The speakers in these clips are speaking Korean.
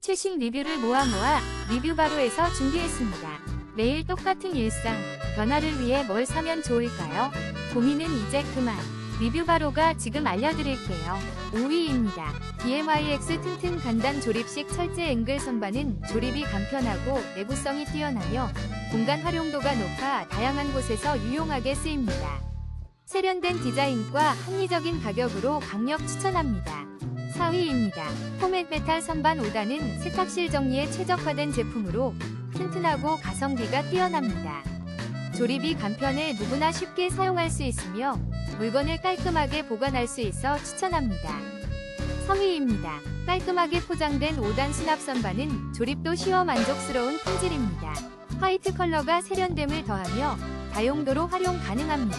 최신 리뷰를 모아 모아 리뷰 바로에서 준비했습니다. 매일 똑같은 일상, 변화를 위해 뭘 사면 좋을까요? 고민은 이제 그만. 리뷰 바로가 지금 알려드릴게요. 5위입니다. BMIX 튼튼 간단 조립식 철제 앵글 선반은 조립이 간편하고 내구성이 뛰어나며 공간 활용도가 높아 다양한 곳에서 유용하게 쓰입니다. 세련된 디자인과 합리적인 가격으로 강력 추천합니다. 4위입니다. 포맷 메탈 선반 5단은 세탁실 정리에 최적화된 제품으로 튼튼하고 가성비가 뛰어납니다. 조립이 간편해 누구나 쉽게 사용할 수 있으며 물건을 깔끔하게 보관할 수 있어 추천합니다. 3위입니다. 깔끔하게 포장된 5단 수납 선반은 조립도 쉬워 만족스러운 품질입니다. 화이트 컬러가 세련됨을 더하며 다용도로 활용 가능합니다.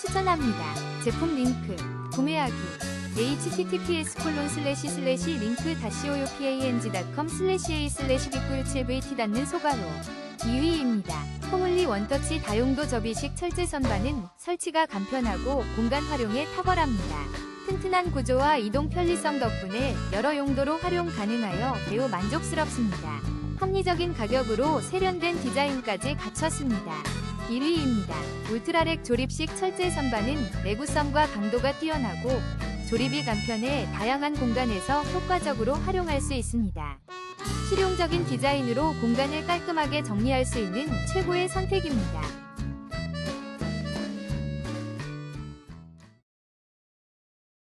추천합니다. 제품 링크 구매하기 https 콜론 슬래시 슬래시 링크 다시 oupang.com 슬래시 a 슬래시 b97vt 닫는 소가로 2위입니다. 포물리 원터치 다용도 접이식 철제 선반은 설치가 간편하고 공간 활용에 탁월합니다. 튼튼한 구조와 이동 편리성 덕분에 여러 용도로 활용 가능하여 매우 만족스럽습니다. 합리적인 가격으로 세련된 디자인까지 갖췄습니다. 1위입니다. 울트라렉 조립식 철제 선반은 내구성과 강도가 뛰어나고 조립이 간편해 다양한 공간에서 효과적으로 활용할 수 있습니다. 실용적인 디자인으로 공간을 깔끔하게 정리할 수 있는 최고의 선택입니다.